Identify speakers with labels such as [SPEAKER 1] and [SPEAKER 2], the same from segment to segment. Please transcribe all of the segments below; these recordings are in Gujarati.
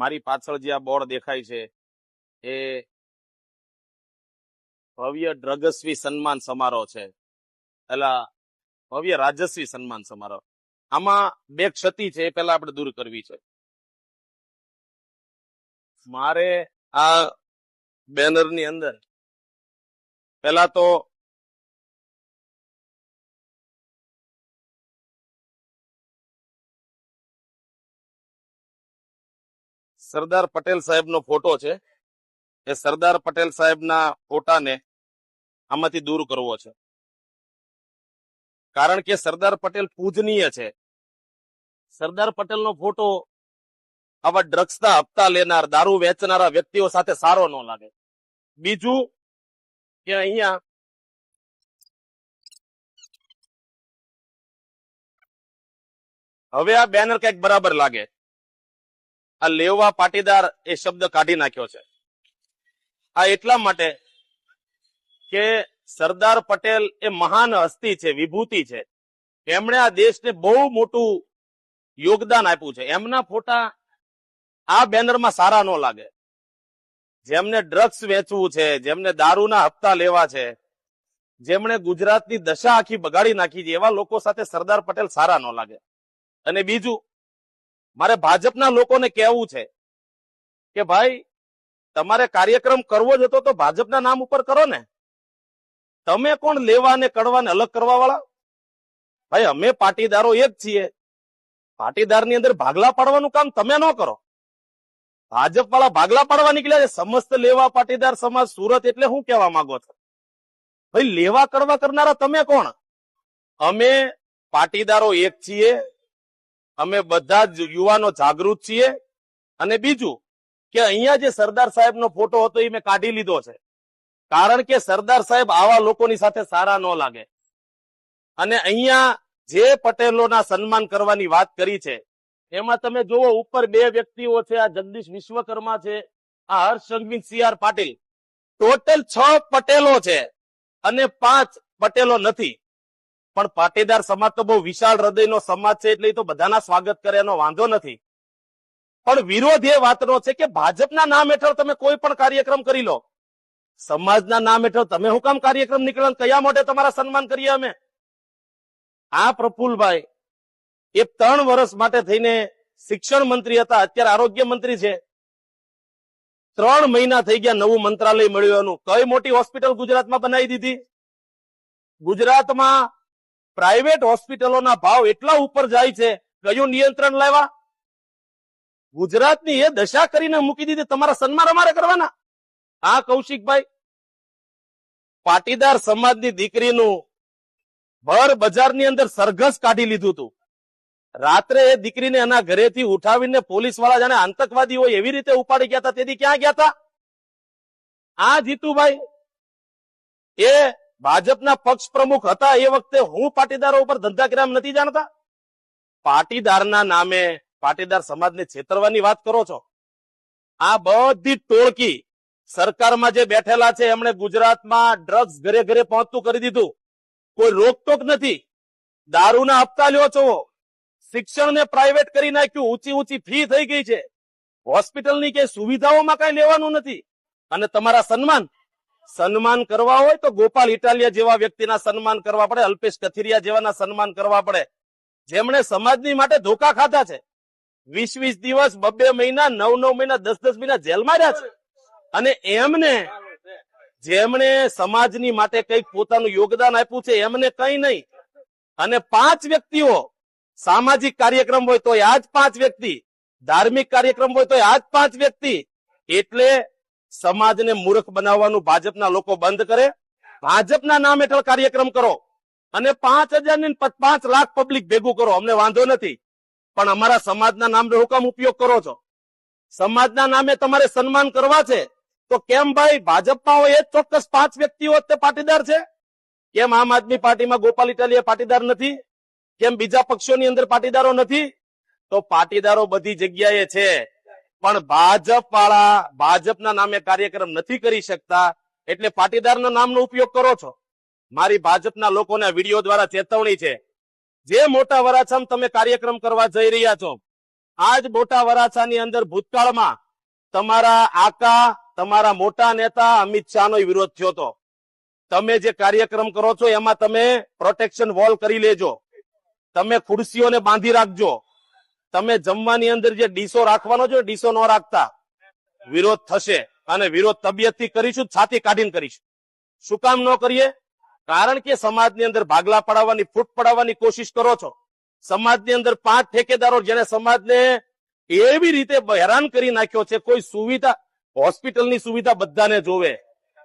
[SPEAKER 1] મારી પાછળ જે આ બોર્ડ દેખાય છે, એ ભવ્ય ડ્રગસ્વી સન્માન સમારોહ છે. એટલે ભવ્ય રાજસ્વી સન્માન સમારોહ. આમાં બે ક્ષતિ છે, એ પેલા આપણે દૂર કરવી છે. મારે આ બેનરની અંદર પેલા તો સરદાર પટેલ સાહેબનો ફોટો છે. એ સરદાર પટેલ સાહેબના ફોટાને આમાંથી દૂર કરવો છે. કારણ કે સરદાર પટેલ પૂજનીય છે. સરદાર પટેલનો ફોટો આવા ડ્રગ્સના હપ્તા લેનાર, દારૂ વેચનારા વ્યક્તિઓ સાથે સારો ન લાગે. બીજું કે અહીંયા હવે આ બેનર કંઈક બરાબર લાગે. આ લેવા પાટીદાર એ શબ્દ કાઢી નાખ્યો છે. આ એટલા માટે કે સરદાર પટેલ એ મહાન હસ્તી છે, વિભૂતિ છે. એમણે આ દેશને બહુ મોટું યોગદાન આપ્યું છે. એમના ફોટા આ બેનરમાં સારા ન લાગે. જેમને ડ્રગ્સ વેચવું છે, જેમને દારૂના હપ્તા લેવા છે, જેમણે ગુજરાતની દશા આખી બગાડી નાખી છે, એવા લોકો સાથે સરદાર પટેલ સારા ન લાગે. અને બીજું મારે ભાજપના લોકોને કહેવું છે કે ભાઈ, તમારે કાર્યક્રમ કરવો જ હતો તો ભાજપના નામ ઉપર કરો ને. તમે કોણ લેવા ને કડવા ને અલગ કરવા વાળા ભાઈ, અમે પાટીદારો એક છીએ. પાટીદારની અંદર ભાગલા પાડવાનું કામ તમે ન કરો. ભાજપ વાળા ભાગલા પાડવા નીકળ્યા છે. સમસ્ત લેવા પાટીદાર સમાજ, સુરત એટલે હું કહેવા માંગો છો. ભાઈ, લેવા કડવા કરનારા તમે કોણ? અમે પાટીદારો એક છીએ. અમે બધા જ યુવાનો જાગૃત છીએ. અને બીજું કે અહીંયા જે સરદાર સાહેબનો ફોટો હતો એ મેં કાઢી લીધો છે. કારણ કે સરદાર સાહેબ આવા લોકોની સાથે સારા ન લાગે. અને અહીંયા જે પટેલોના સન્માન કરવાની વાત કરી છે, એમાં તમે જુઓ, ઉપર બે વ્યક્તિઓ છે, આ જગદીશ વિશ્વકર્મા છે, આ હર્ષ સંઘવી સી પાટીલ. ટોટલ છ પટેલો છે અને પાંચ પટેલો નથી. પણ પાટીદાર સમાજ તો બહુ વિશાળ હૃદયનો સમાજ છે એટલે તો બધાના સ્વાગત કરે વાંધો નથી. પણ વિરોધ એ વાતનો છે કે ભાજપના નામ હેઠળ તમે કોઈ પણ કાર્યક્રમ કરી લો. સમાજના નામ હેઠળ તમે હું કામ કાર્યક્રમ નીકળો કયા માટે તમારા સન્માન કરીએ અમે? આ પ્રફુલભાઈ એ ત્રણ વર્ષ માટે થઈને શિક્ષણ મંત્રી હતા, અત્યારે આરોગ્ય મંત્રી છે. ત્રણ મહિના થઈ ગયા નવું મંત્રાલય મળ્યું એનું. કઈ મોટી હોસ્પિટલ ગુજરાતમાં બનાવી દીધી? ગુજરાતમાં પ્રાઇવેટ હોસ્પિટલોના ભાવ એટલા ઉપર જાય છે કયું નિયંત્રણ લાવ્યા? ગુજરાતની એ દશા કરીને મૂકી દીધી. તમારા સન્માન અમારે કરવાના. આ કૌશિકભાઈ. પાટીદાર સમાજની દીકરીનું ભર બજારની અંદર સરઘસ કાઢી લીધું હતું. રાત્રે એ દીકરીને એના ઘરેથી ઉઠાવીને પોલીસવાળા જાણે આતંકવાદી હોય એવી રીતે ઉપાડી ગયા હતા. તેથી ક્યાં ગયા હતા? આ જીતુભાઈ એ ભાજપના પક્ષ પ્રમુખ હતા એ વખતે હું પાટીદારો ઉપર ધંધા કર્યા નથી જાણતા? પાટીદારના નામે પાટીદાર સમાજને છેતરવાની વાત કરો છો? આ બધી ટોળકી સરકારમાં જે બેઠેલા છે, એમણે ગુજરાતમાં ડ્રગ્સ ઘરે ઘરે પહોંચતું કરી દીધું. કોઈ રોકટોક નથી. દારૂના હપ્તા લ્યો છો. શિક્ષણને પ્રાઇવેટ કરી નાખ્યું. ઊંચી ઊંચી ફી થઈ ગઈ છે. હોસ્પિટલની કે સુવિધાઓમાં કઈ લેવાનું નથી. અને તમારા સન્માન સન્માન કરવા હોય તો ગોપાલ ઇટાલિયા જેવા વ્યક્તિના સન્માન કરવા પડે, અલ્પેશ કથિરિયા જેવાના સન્માન કરવા પડે. જેમણે સમાજની માટે ધોકા ખાધા છે. વીસ વીસ દિવસ, બબ્બે મહિના, નવ નવ મહિના, દસ દસ મહિના જેલમાં રહ્યા છે. અને એમને, જેમણે સમાજની માટે કંઈક પોતાનું યોગદાન આપ્યું છે, એમને કઈ નહીં. અને પાંચ વ્યક્તિઓ, સામાજિક કાર્યક્રમ હોય તો આ જ પાંચ વ્યક્તિ, ધાર્મિક કાર્યક્રમ હોય તો આ જ પાંચ વ્યક્તિ. એટલે સમાજને મૂર્ખ બનાવવાનું ભાજપના લોકો બંધ કરે. ભાજપના નામ હેઠળ કાર્યક્રમ કરો અને પાંચ હજાર પાંચ લાખ પબ્લિક ભેગું કરો. અમને વાંધો નથી. પણ અમારા સમાજના નામનો હુકમ ઉપયોગ કરો છો. સમાજના નામે તમારે સન્માન કરવા છે. તો કેમ ભાઈ? ભાજપમાં હોય એ ચોક્કસ પાંચ વ્યક્તિઓ તે પાટીદાર છે. કેમ આમ આદમી પાર્ટીમાં ગોપાલ ઇટાલિયા પાટીદાર નથી? કેમ બીજા પક્ષોની અંદર પાટીદારો નથી? તો પાટીદારો બધી જગ્યાએ છે. પણ ભાજપ વાળા ભાજપના નામે કાર્યક્રમ નથી કરી શકતા, એટલે પાટીદારના નામનો ઉપયોગ કરો છો. મારી ભાજપના લોકોને વીડિયો દ્વારા ચેતવણી છે. જે મોટા વરાછામ તમે કાર્યક્રમ કરવા જઈ રહ્યા છો, આજ મોટા વરાછાની અંદર ભૂતકાળમાં તમારા આકા, તમારા મોટા નેતા અમિત શાહનો વિરોધ થયો હતો. તમે જે કાર્યક્રમ કરો છો, એમાં તમે પ્રોટેક્શન વોલ કરી લેજો. તમે ખુરશીઓને બાંધી રાખજો. તમે જમવાની અંદર જે ડીસો રાખવાનો છો ડીસો ન રાખતા, વિરોધ થશે. અને વિરોધ તબિયતથી કરીશું છાતી કાઢીને કરીશું. શું કામ ન કરીએ? કારણ કે સમાજની અંદર ભાગલા પડાવવાની, ફૂટ પડાવવાની કોશિશ કરો છો. સમાજની અંદર પાંચ ઠેકેદારો જેને સમાજને એવી રીતે હેરાન કરી નાખ્યો છે, કોઈ સુવિધા, હોસ્પિટલની સુવિધા બધાને જોવે.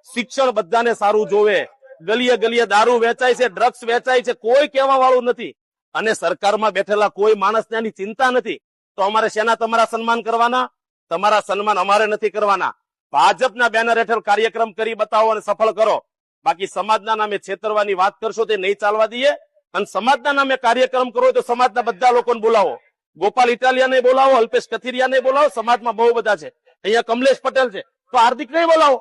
[SPEAKER 1] શિક્ષણ બધાને સારું જોવે. ગલીએ ગલીએ દારૂ વેચાય છે, ડ્રગ્સ વેચાય છે, કોઈ કહેવા વાળું નથી. અને સરકારમાં બેઠેલા કોઈ માણસને આની ચિંતા નથી, તો અમારે શેના તમારા સન્માન કરવાના? તમારા સન્માન અમારે નથી કરવાના. ભાજપના બેનર હેઠળ કાર્યક્રમ કરી બતાવો અને સફળ કરો. બાકી સમાજના નામે છેતરવાની વાત કરશો તે નહીં ચાલવા દઈએ. અને સમાજના નામે કાર્યક્રમ કરો તો સમાજના બધા લોકોને બોલાવો. ગોપાલ ઇટાલિયાને બોલાવો, અલ્પેશ કથિરિયાને બોલાવો. સમાજમાં બહુ બધા છે. અહીંયા કમલેશ પટેલ છે. તો હાર્દિક નહીં બોલાવો.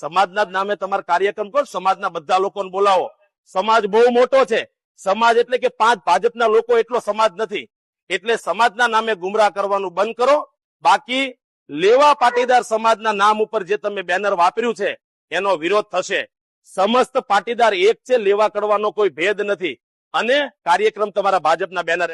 [SPEAKER 1] સમાજના નામે તમારે કાર્યક્રમ કરો, સમાજના બધા લોકોને બોલાવો. સમાજ બહુ મોટો છે. સમાજ એટલે કે પાંચ ભાજપના લોકો એટલો સમાજ નથી. એટલે સમાજના નામે ગુમરાહ કરવાનું બંધ કરો. બાકી લેવા પાટીદાર સમાજના નામ ઉપર જે તમે બેનર વાપર્યું છે, એનો વિરોધ થશે. સમસ્ત પાટીદાર એક છે, લેવા કરવાનો કોઈ ભેદ નથી. અને કાર્યક્રમ તમારા ભાજપના બેનર